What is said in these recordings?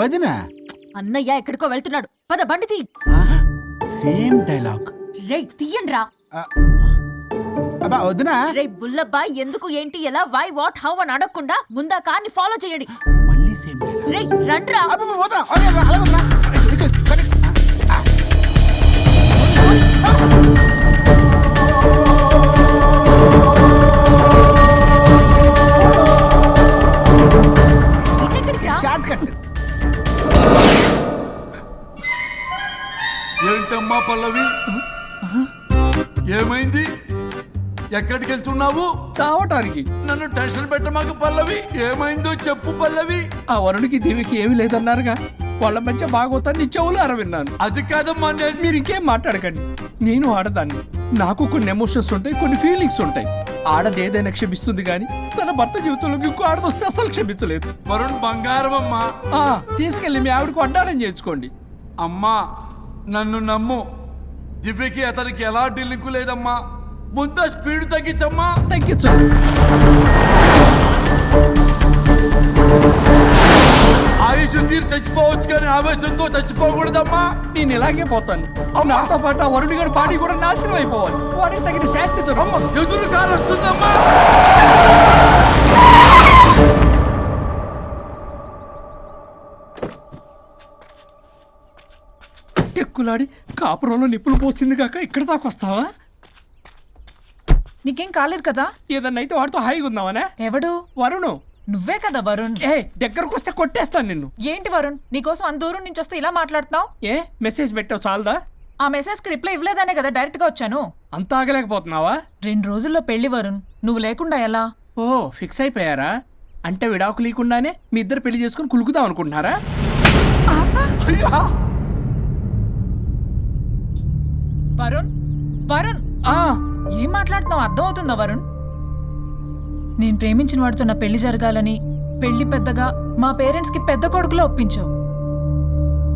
వదిన అన్నయ్య ఎక్కడికో వెళ్తున్నాడు పద బండి తీ సేమ్ డైలాగ్ రే తీయండి రా అబ్బా వదిన రే బుల్లబ్బా ఎందుకు ఏంటి ఎలా వై వాట్ హౌ అని అడగకుండా ముందా కార్ని ఫాలో చేయండి మళ్ళీ సేమ్ డైలాగ్ రే రండ్రా అబ్బా వదిన అలాగే ఏమిటమ్మా పల్లవి ఏమైంది ఎక్కడికి వెళ్తున్నావు చావటానికి నన్ను టెన్షన్ పెట్టమాకు పల్లవి ఏమైందో చెప్పు పల్లవి ఆ వరుడికి దేవికి ఏమీ లేదన్నారుగా వాళ్ళ మధ్య భాగోతాన్ని చెవులు అరవిన్నాను అది కాదమ్మా మీరు ఇంకేం మాట్లాడకండి నేను ఆడదాన్ని నాకు కొన్ని ఎమోషన్స్ ఉంటాయి కొన్ని ఫీలింగ్స్ ఉంటాయి ఆడది ఏదైనా క్షమిస్తుంది కానీ తన భర్త జీవితంలోకి ఇంకో ఆడదొస్తే అసలు క్షమించలేదు వరుణ్ బంగారం అమ్మా ఆ, తీసుకెళ్ళి మీ ఆవిడకు అడ్డానం చేయించుకోండి అమ్మా నన్ను నమ్ము దివ్యకి అతనికి ఎలాంటి లింకు లేదమ్మా ముంత స్పీడ్ తగ్గించమ్మా తగ్గించు ఆయుష్ తీరు చచ్చిపోవచ్చు కానీ ఆవేశంతో చచ్చిపోకూడదమ్మా నేను ఇలాగే పోతాను నాతో పాటు వరుణి గారి పాటి కూడా నాశనం అయిపోవాలి వాడే తగిన శాస్త్రి ఎదురు కారు వస్తుందమ్మా బ్రతిమలాడి కాపురంలో నిప్పులు పోస్తుంది కాక ఇక్కడ దాకా వస్తావా నీకేం కాలేదు కదా ఏదన్నా అయితే వాడితో హాయిగా ఉందావానా ఎవడు వరుణు నువ్వే కదా వరుణ్ ఏ దగ్గరకు వస్తే కొట్టేస్తాను నిన్ను ఏంటి వరుణ్ నీకోసం అంత దూరం నుంచి వస్తే ఇలా మాట్లాడుతున్నావు ఏ మెసేజ్ పెట్టావు చాలదా ఆ మెసేజ్కి రిప్లై ఇవ్వలేదనే కదా డైరెక్ట్గా వచ్చాను అంత ఆగలేకపోతున్నావా రెండు రోజుల్లో పెళ్లి వరుణ్ నువ్వు లేకుండా ఎలా ఓ ఫిక్స్ అయిపోయారా అంటే విడాకు లేకుండానే మీ ఇద్దరు పెళ్లి చేసుకుని కులుకుదాం అనుకుంటున్నారా అయ్యా వరుణ్ వరుణ్ ఆ ఏం మాట్లాడుతున్నావు అర్థమవుతుందా వరుణ్ నేను ప్రేమించిన వాడితో నా పెళ్లి జరగాలని పెళ్లి పెద్దగా మా పేరెంట్స్కి పెద్ద కొడుకులో ఒప్పించావు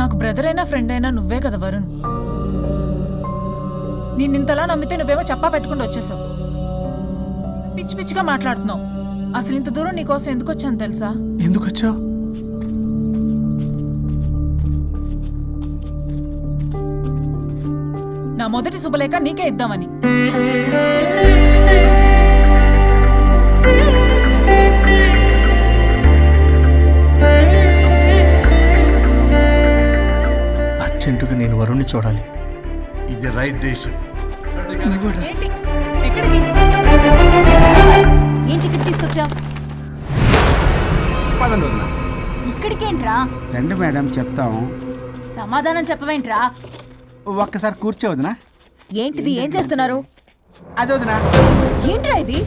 నాకు బ్రదర్ అయినా ఫ్రెండ్ అయినా నువ్వే కదా వరుణ్ నేను ఇంతలా నమ్మితే నువ్వేమో చెప్పా పెట్టుకుంటూ వచ్చేసావు పిచ్చి పిచ్చిగా మాట్లాడుతున్నావు అసలు ఇంత దూరం నీకోసం ఎందుకు వచ్చాను తెలుసా ఎందుకు వచ్చావు నా మొదటి శుభలేఖ నీకే ఇద్దామని అర్జెంటుగా నేను వరుణ్ణి చూడాలి ఇది రైట్ డేషన్ ఏంటి ఇక్కడికేంట్రా రండి మేడం చెప్తాం సమాధానం చెప్పవేంట్రా ఒక్కసారి కూర్చో ఏంటిది ఏం చేస్తున్నారు అది వదినా ఏంట్రా ఇది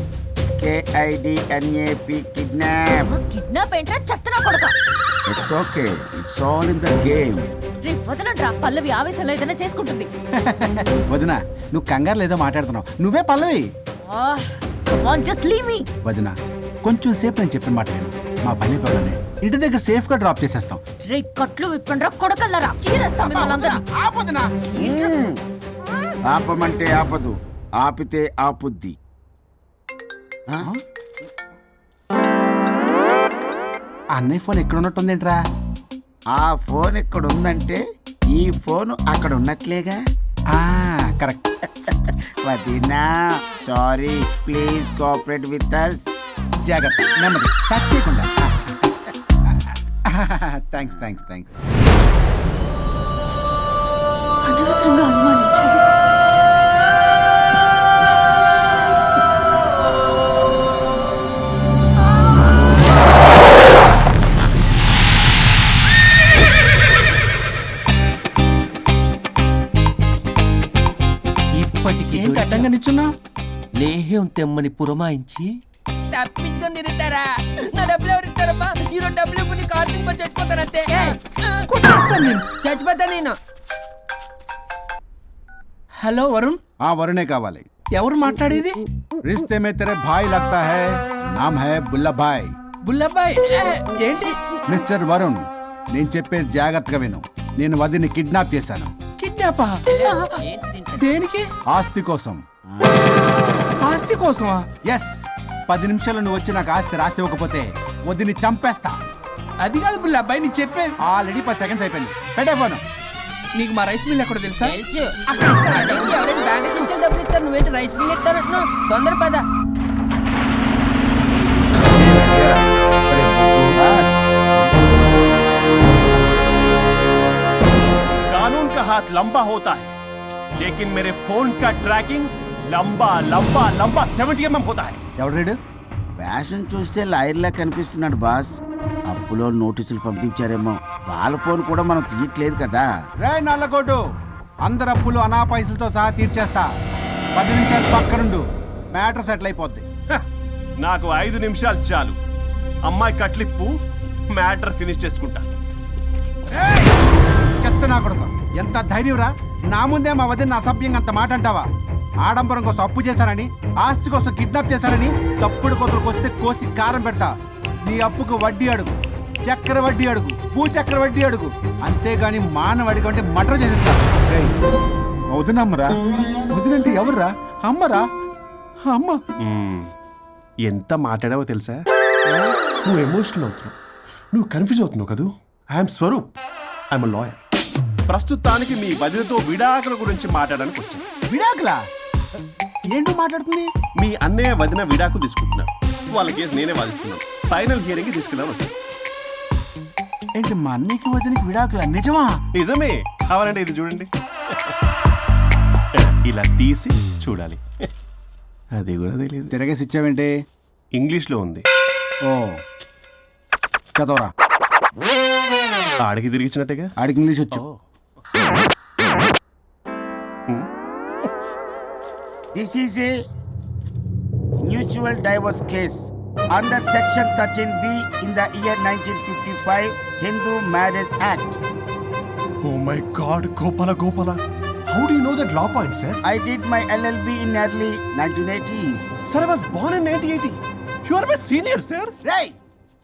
కేఐడిఎన్ఏపి కిడ్నాప్ కిడ్నాప్ ఏంట్రా చెత్తనా కొడక it's okay it's all in the game రే వదలండ్రా పల్లవి ఆవేశంలో ఏదైనా చేసుకుంటుంది వదినా నువ్వు కంగారు లేదో మాట్లాడుతున్నావు నువ్వే పల్లవి ఆన్ జస్ట్ లీవ్ మీ వదినా కొంచెం సేపు నేను చెప్పిన మాట విను. మా పని పగలనే ఇంటి దగ్గర సేఫ్గా డ్రాప్ చేసేస్తాం రే కట్లు విప్పండ్రా కొడకల్లరా చీరేస్తాం మిమ్మల్ని ఆపమంటే ఆపదు ఆపితే ఆపుద్ది అన్నయ్య ఫోన్ ఎక్కడ ఉన్నట్టుందేంట్రా ఆ ఫోన్ ఎక్కడ ఉందంటే ఈ ఫోన్ అక్కడ ఉన్నట్లేగా కరెక్ట్ వదినా sorry please cooperate with us జాగ్రత్త నెమ్మది చేయకుండా థ్యాంక్స్ థ్యాంక్స్ థ్యాంక్స్ అనవసరంగా అనుమానించాను ఏంటి అడ్డంగా నిచ్చున్నా లేహ్యం తెమ్మని పురమాయించి తప్పించుకొని తిరుగుతారా నా డబ్బులు ఎవరు ఇస్తారమ్మా డబ్బులు కార్తీక్ పని నేను హలో వరుణ్ ఆ వరుణే కావాలి ఎవరు మాట్లాడేది రిస్తే మే తెరే భాయ్ లగ్తా హై నామ్ హై బుల్లభాయ్ బుల్లభాయ్ ఏంటి మిస్టర్ వరుణ్ నేను చెప్పేది జాగ్రత్తగా విను నేను వదిని కిడ్నాప్ చేశాను కిడ్నాపా దేనికి ఆస్తి కోసం ఆస్తి కోసమా ఎస్ పది నిమిషాలు నువ్వు వచ్చి నాకు ఆస్తి రాసి ఇవ్వకపోతే వదిని చంపేస్తా అది కాదు బుల్ల అబ్బాయి నీకు చెప్పే ఆల్రెడీ పది సెకండ్స్ అయిపోయింది పెట్టే ఫోన్ నీకు మా రైస్ మిల్ ఎక్కడ తెలుసా తెలుసు అదేంటి ఎవరైనా బ్యాంక్ తీసుకెళ్ళి డబ్బులు ఇస్తారు నువ్వేంటి రైస్ మిల్ ఇస్తారంటున్నావు తొందర పద कानून का हाथ लंबा होता है लेकिन मेरे फोन का ट्रैकिंग లంబా లంబా లంబా సెవెంటీ ఎంఎం పోతా ఎవరు రేడు ఫ్యాషన్ చూస్తే లాయర్లా కనిపిస్తున్నాడు బాస్ అప్పులో నోటీసులు పంపించారేమో వాళ్ళ ఫోన్ కూడా మనం తీయట్లేదు కదా రే నల్లగోడు అందరు అప్పులు అనా పైసలతో సహా తీర్చేస్తా పది నిమిషాలు పక్కనుండు మ్యాటర్ సెటిల్ అయిపోద్ది నాకు ఐదు నిమిషాలు చాలు అమ్మాయి కట్లిప్పు మ్యాటర్ ఫినిష్ చేసుకుంటా చెత్త నా కొడుకు ఎంత రా నా ముందే మా వదిన అసభ్యంగా అంత మాట అంటావా ఆడంబరం కోసం అప్పు చేశారని ఆస్తి కోసం కిడ్నాప్ చేశారని తప్పుడు కొతలకు వస్తే కోసి కారం పెడతా నీ అప్పుకు వడ్డీ అడుగు చక్కెర వడ్డీ అడుగు భూ చక్కెర వడ్డీ అడుగు అంతేగాని మానవ అడుగు అంటే మటర్ చేసేస్తాంటే వదినంటే ఎవర్రా అమ్మరా అమ్మ ఎంత మాట్లాడావో తెలుసా నువ్వు ఎమోషనల్ అవుతున్నావు నువ్వు కన్ఫ్యూజ్ అవుతున్నావు కదూ ఐఎమ్ స్వరూప్ ఐఎమ్ లాయర్ ప్రస్తుతానికి మీ వదినతో విడాకుల గురించి మాట్లాడడానికి వచ్చాను విడాకులా ఏంటో మాట్లాడుతుంది మీ అన్నయ్య వదిన విడాకు తీసుకుంటున్నా వాళ్ళ కేసు నేనే వాదిస్తున్నాను ఫైనల్ హియరింగ్ తీసుకెళ్ళాను ఏంటి మా అన్నయ్యకి వదినకి విడాకులా నిజమా నిజమే కావాలంటే ఇది చూడండి ఇలా తీసి చూడాలి అది కూడా తెలియదు తిరగేసి ఇచ్చావేంటి ఇంగ్లీష్లో ఉంది ఓ చదవరా ఆడికి తిరిగిచ్చినట్టుగా ఆడికి ఇంగ్లీష్ వచ్చు This is a mutual divorce case under Section 13B in the year 1955 Hindu Marriage Act. Oh my God, Gopala. How do you know that law point, sir? I did my LLB in early 1980s. Sir, I was born in 1980. You are my senior, sir. Right.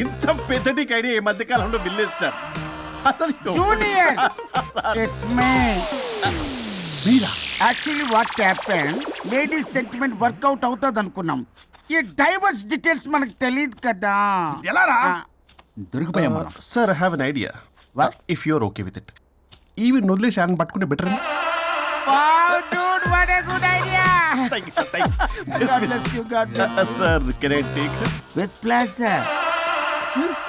ఇంత పెద్దటికి idea ఈ మధ్య కాలంలో బిల్లేస్తారు అసలు junior it's me Meera actually what happen ladies sentiment work out అవుతుంది అనుకున్నాం ఈ divorce details మనకు తెలియదు కదా ఎలా రా మనం sir I have an idea if you're okay with it ఈవి పట్టుకుంటే better can I take with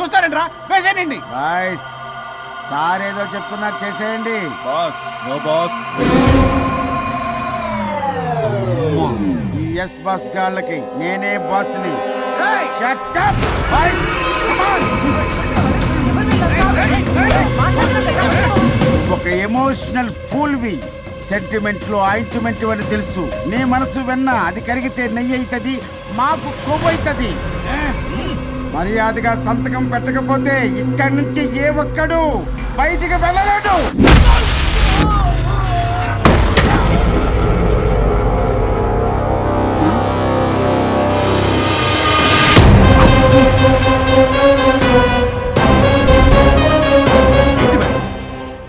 చూస్తారండి రా సార్ ఏదో చెప్తున్నారు చేసేయండి boss no boss yes bus గాళ్ళకి నేనే బాస్ ని ఒక ఎమోషనల్ వి సెంటిమెంట్ లో ఆయింట్మెంట్ అని తెలుసు నీ మనసు వెన్న అది కరిగితే నెయ్యి అవుతుంది మాకు కొవ్వు అవుతుంది hmm. మర్యాదగా సంతకం పెట్టకపోతే ఇక్కడి నుంచి ఏ ఒక్కడు బయటికి వెళ్ళలేడు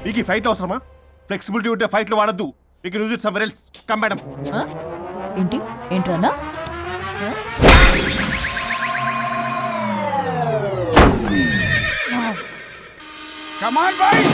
మీకు ఫైట్ అవసరమా ఫ్లెక్సిబిలిటీ ఉంటే ఫైట్లు వాడద్దు మీకు use it some else come madam ఏంటి అన్నా కమాన్ బాయ్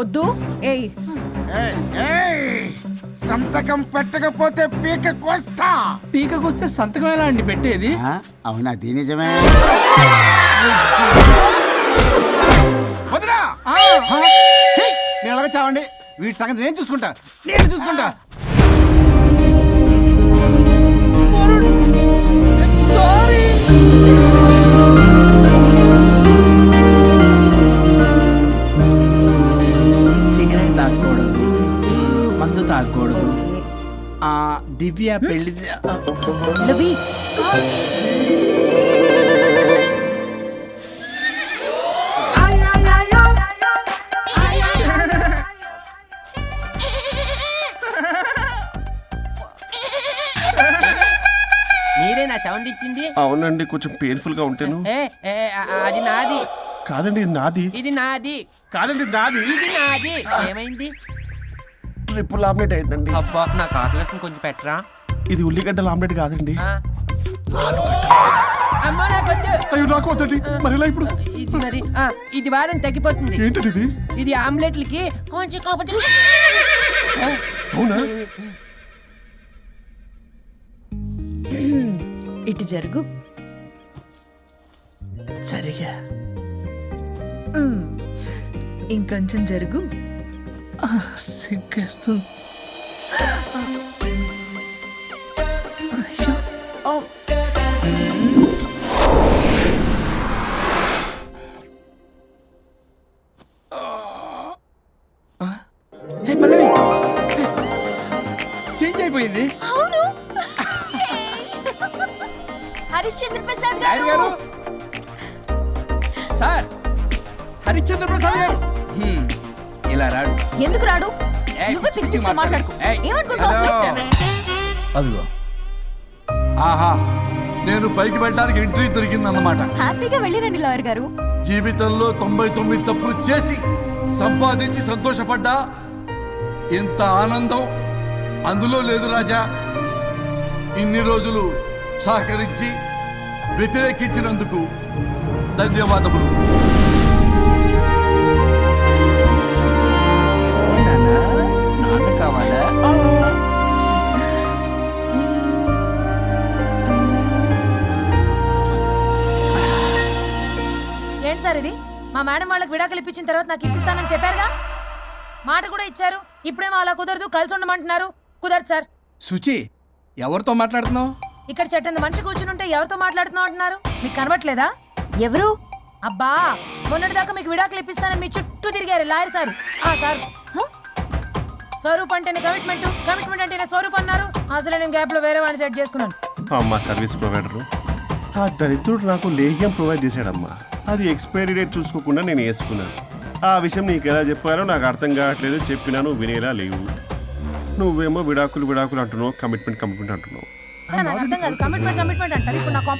వద్దు ఏయ్ సంతకం పెట్టకపోతే పీక కోస్తా పీక కోస్తే సంతకం ఎలా అండి పెట్టేది అవునా అది నిజమే వదిరా నేను అలాగే చావండి వీటి సంగతి నేను చూసుకుంటా నేను చూసుకుంటా దివ్య పెళ్లి ఇచ్చింది అవునండి కొంచెం పెయిన్ఫుల్ గా ఉంటాను అది నాది కాదండి నాది ఇది నాది కాదండి నాది ఇది నాది ఏమైంది ట్రిపుల్ ఆమ్లెట్ అయిందండి అబ్బా నాకు ఆకలి కొంచెం పెట్టరా ఇది ఉల్లిగడ్డల ఆమ్లెట్ కాదండి అయ్యో నాకు వద్దండి మరి ఇప్పుడు ఇది మరి ఇది వారం తగ్గిపోతుంది ఏంటండి ఇది ఇది ఆమ్లెట్లకి కొంచెం కాకపోతే అవునా ఇటు జరుగు సరిగా ఇంకొంచెం జరుగు సిగ్గేస్తుంది చేంజ్ అవును హరిశ్చంద్ర ప్రసాద్ గారు సార్ హరిశ్చంద్ర ప్రసాద్ గారు ఇలా రాడు ఎందుకు రాడు నువ్వే పిచ్చి ఏమనుకుంటావు అదిగో ఆహా నేను పైకి వెళ్ళడానికి ఎంట్రీ అన్నమాట హ్యాపీగా వెళ్ళిరండి లాయర్ గారు జీవితంలో తొంభై తొమ్మిది తప్పులు చేసి సంపాదించి సంతోషపడ్డా ఎంత ఆనందం అందులో లేదు రాజా ఇన్ని రోజులు సహకరించి వ్యతిరేకించినందుకు ధన్యవాదములు ఏంటి సార్ ఇది మా మేడం వాళ్ళకి విడాకులు ఇప్పించిన తర్వాత నాకు ఇప్పిస్తానని చెప్పారుగా మాట కూడా ఇచ్చారు ఇప్పుడేమో అలా కుదరదు కలిసి ఉండమంటున్నారు కుదరదు సార్ సుచి ఎవరితో మాట్లాడుతున్నావు ఇక్కడ చెట్టంత మనిషి కూర్చుని ఉంటే ఎవరితో మాట్లాడుతున్నావు అంటున్నారు మీకు కనబట్లేదా ఎవరు అబ్బా మొన్నటిదాకా మీకు విడాకులు ఇప్పిస్తానని మీ చుట్టూ చుట్టూ తిరిగారు లాయర్ సార్ ఆ సార్ స్వరూప్ అంటేనే కమిట్మెంట్ కమిట్మెంట్ అంటేనే స్వరూప్ అన్నారు అసలు నేను గ్యాప్ లో వేరే వాడిని సెట్ చేసుకున్నాను అమ్మా సర్వీస్ ప్రొవైడర్ ఆ దరిద్రుడు నాకు లేహ్యం ప్రొవైడ్ చేశాడమ్మా అది ఎక్స్పైరీ డేట్ చూసుకోకుండా నేను వేసుకున్నాను ఆ విషయం నీకు ఎలా చెప్పాలో నాకు అర్థం కావట్లేదు చెప్పినాను వినేలా లేవు నువ్వేమో విడాకులు విడాకులు అంటున్నావు కమిట్మెంట్ కమిట్మెంట్ అంటున్నావు కమిట్మెంట్ కమిట్మెంట్ అంటారు ఇప్పుడు నా